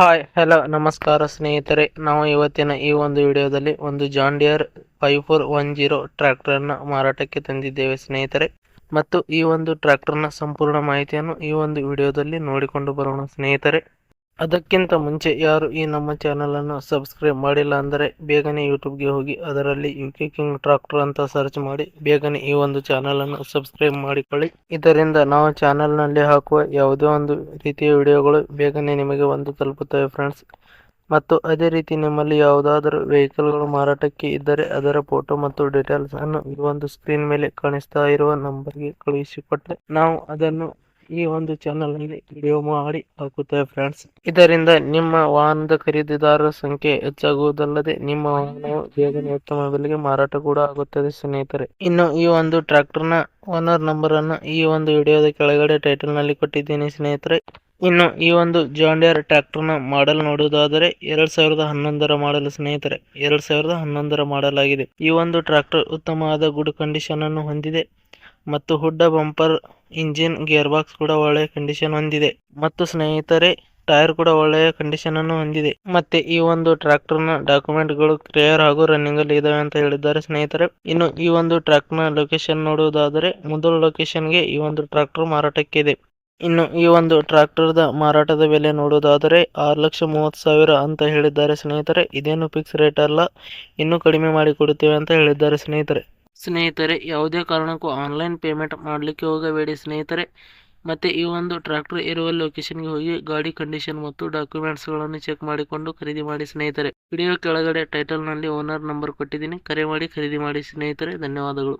Hi hello ನಮಸ್ಕಾರ ಸ್ನೇಹಿತರೆ. ನಾವು ಇವತ್ತಿನ ಈ ಒಂದು ವಿಡಿಯೋದಲ್ಲಿ ಒಂದು John Deere five four one zero ಟ್ರ್ಯಾಕ್ಟರ್ನ ಮಾರಾಟಕ್ಕೆ ತಂದಿದ್ದೇವೆ ಸ್ನೇಹಿತರೆ. ಮತ್ತು ಈ ಒಂದು ಟ್ರ್ಯಾಕ್ಟರ್ನ ಸಂಪೂರ್ಣ ಮಾಹಿತಿಯನ್ನು ಈ ಒಂದು ವಿಡಿಯೋದಲ್ಲಿ ನೋಡಿಕೊಂಡು ಬರೋಣ ಸ್ನೇಹಿತರೆ. ಅದಕ್ಕಿಂತ ಮುಂಚೆ ಯಾರು ಈ ನಮ್ಮ ಚಾನಲನ್ನು ಸಬ್ಸ್ಕ್ರೈಬ್ ಮಾಡಿಲ್ಲ ಅಂದರೆ ಬೇಗನೆ ಯೂಟ್ಯೂಬ್ಗೆ ಹೋಗಿ, ಅದರಲ್ಲಿ ಯು ಕೆ ಕಿಂಗ್ ಟ್ರಾಕ್ಟರ್ ಅಂತ ಸರ್ಚ್ ಮಾಡಿ, ಬೇಗನೆ ಈ ಒಂದು ಚಾನಲನ್ನು ಸಬ್ಸ್ಕ್ರೈಬ್ ಮಾಡಿಕೊಳ್ಳಿ. ಇದರಿಂದ ನಾವು ಚಾನಲ್ನಲ್ಲಿ ಹಾಕುವ ಯಾವುದೇ ಒಂದು ರೀತಿಯ ವಿಡಿಯೋಗಳು ಬೇಗನೆ ನಿಮಗೆ ಒಂದು ತಲುಪುತ್ತವೆ ಫ್ರೆಂಡ್ಸ್ ಮತ್ತು ಅದೇ ರೀತಿ ನಿಮ್ಮಲ್ಲಿ ಯಾವುದಾದರೂ ವೆಹಿಕಲ್ಗಳು ಮಾರಾಟಕ್ಕೆ ಇದ್ದರೆ ಅದರ ಫೋಟೋ ಮತ್ತು ಡೀಟೇಲ್ಸ್ ಅನ್ನು ಈ ಒಂದು ಸ್ಕ್ರೀನ್ ಮೇಲೆ ಕಾಣಿಸ್ತಾ ಇರುವ ನಂಬರ್ಗೆ ಕಳುಹಿಸಿಕೊಟ್ಟರೆ ನಾವು ಅದನ್ನು ಈ ಒಂದು ಚಾನೆಲ್ನಲ್ಲಿ ವಿಡಿಯೋ ಮಾಡಿ ಹಾಕುತ್ತೇವೆ ಫ್ರೆಂಡ್ಸ್ ಇದರಿಂದ ನಿಮ್ಮ ವಾಹನದ ಖರೀದಿದಾರರ ಸಂಖ್ಯೆ ಹೆಚ್ಚಾಗುವುದಲ್ಲದೆ ನಿಮ್ಮ ವಾಹನವು ಬೇಗನೆ ಉತ್ತಮ ಬೆಲೆಗೆ ಮಾರಾಟ ಕೂಡ ಆಗುತ್ತದೆ ಸ್ನೇಹಿತರೆ. ಇನ್ನು ಈ ಒಂದು ಟ್ರ್ಯಾಕ್ಟರ್ನ ಓನರ್ ನಂಬರ್ ಅನ್ನು ಈ ಒಂದು ವಿಡಿಯೋದ ಕೆಳಗಡೆ ಟೈಟಲ್ನಲ್ಲಿ ಕೊಟ್ಟಿದ್ದೀನಿ ಸ್ನೇಹಿತರೆ. ಇನ್ನು ಈ ಒಂದು ಜಾಂಡಿಯರ್ ಟ್ರ್ಯಾಕ್ಟರ್ನ ಮಾಡೆಲ್ ನೋಡುವುದಾದರೆ ಎರಡ್ ಸಾವಿರದ ಹನ್ನೊಂದರ ಮಾಡಲ್ ಸ್ನೇಹಿತರೆ. ಎರಡ್ ಸಾವಿರದ ಹನ್ನೊಂದರ ಮಾಡಲ್ ಆಗಿದೆ. ಈ ಒಂದು ಟ್ರ್ಯಾಕ್ಟರ್ ಉತ್ತಮವಾದ ಗುಡ್ ಕಂಡೀಷನ್ ಅನ್ನು ಹೊಂದಿದೆ. ಮತ್ತು hood bumper engine gear box ಕೂಡ ಒಳ್ಳೆಯ ಕಂಡೀಷನ್ ಹೊಂದಿದೆ. ಮತ್ತು ಸ್ನೇಹಿತರೆ, ಟೈರ್ ಕೂಡ ಒಳ್ಳೆಯ ಕಂಡೀಷನ್ ಅನ್ನು ಹೊಂದಿದೆ. ಮತ್ತೆ ಈ ಒಂದು ಟ್ರ್ಯಾಕ್ಟರ್ನ ಡಾಕ್ಯುಮೆಂಟ್ಗಳು ಕ್ಲಿಯರ್ ಹಾಗೂ ರನ್ನಿಂಗ್ ಅಲ್ಲಿ ಇದಾವೆ ಅಂತ ಹೇಳಿದ್ದಾರೆ ಸ್ನೇಹಿತರೆ. ಇನ್ನು ಈ ಒಂದು ಟ್ರ್ಯಾಕ್ಟರ್ನ ಲೊಕೇಶನ್ ನೋಡುವುದಾದರೆ, ಮೊದಲ ಲೊಕೇಶನ್ಗೆ ಈ ಒಂದು ಟ್ರ್ಯಾಕ್ಟರ್ ಮಾರಾಟಕ್ಕೆ ಇದೆ ಇನ್ನು ಈ ಒಂದು ಟ್ರ್ಯಾಕ್ಟರ್ ದ ಮಾರಾಟದ ಬೆಲೆ ನೋಡುವುದಾದರೆ, ಆರು ಲಕ್ಷ ಮೂವತ್ತು ಸಾವಿರ ಅಂತ ಹೇಳಿದ್ದಾರೆ ಸ್ನೇಹಿತರೆ. ಇದೇನು ಫಿಕ್ಸ್ ರೇಟ್ ಅಲ್ಲ, ಇನ್ನೂ ಕಡಿಮೆ ಮಾಡಿ ಕೊಡುತ್ತೇವೆ ಅಂತ ಹೇಳಿದ್ದಾರೆ ಸ್ನೇಹಿತರೆ. ಸ್ನೇಹಿತರೆ, ಯಾವುದೇ ಕಾರಣಕ್ಕೂ ಆನ್ಲೈನ್ ಪೇಮೆಂಟ್ ಮಾಡಲಿಕ್ಕೆ ಹೋಗಬೇಡಿ ಸ್ನೇಹಿತರೆ. ಮತ್ತು ಈ ಒಂದು ಟ್ರ್ಯಾಕ್ಟರ್ ಇರುವ ಲೊಕೇಶನ್ಗೆ ಹೋಗಿ ಗಾಡಿ ಕಂಡೀಷನ್ ಮತ್ತು ಡಾಕ್ಯುಮೆಂಟ್ಸ್ಗಳನ್ನು ಚೆಕ್ ಮಾಡಿಕೊಂಡು ಖರೀದಿ ಮಾಡಿ ಸ್ನೇಹಿತರೆ. ವಿಡಿಯೋ ಕೆಳಗಡೆ ಟೈಟಲ್ನಲ್ಲಿ ಓನರ್ ನಂಬರ್ ಕೊಟ್ಟಿದ್ದೀನಿ. ಕರೆ ಮಾಡಿ ಖರೀದಿ ಮಾಡಿ ಸ್ನೇಹಿತರೆ. ಧನ್ಯವಾದಗಳು.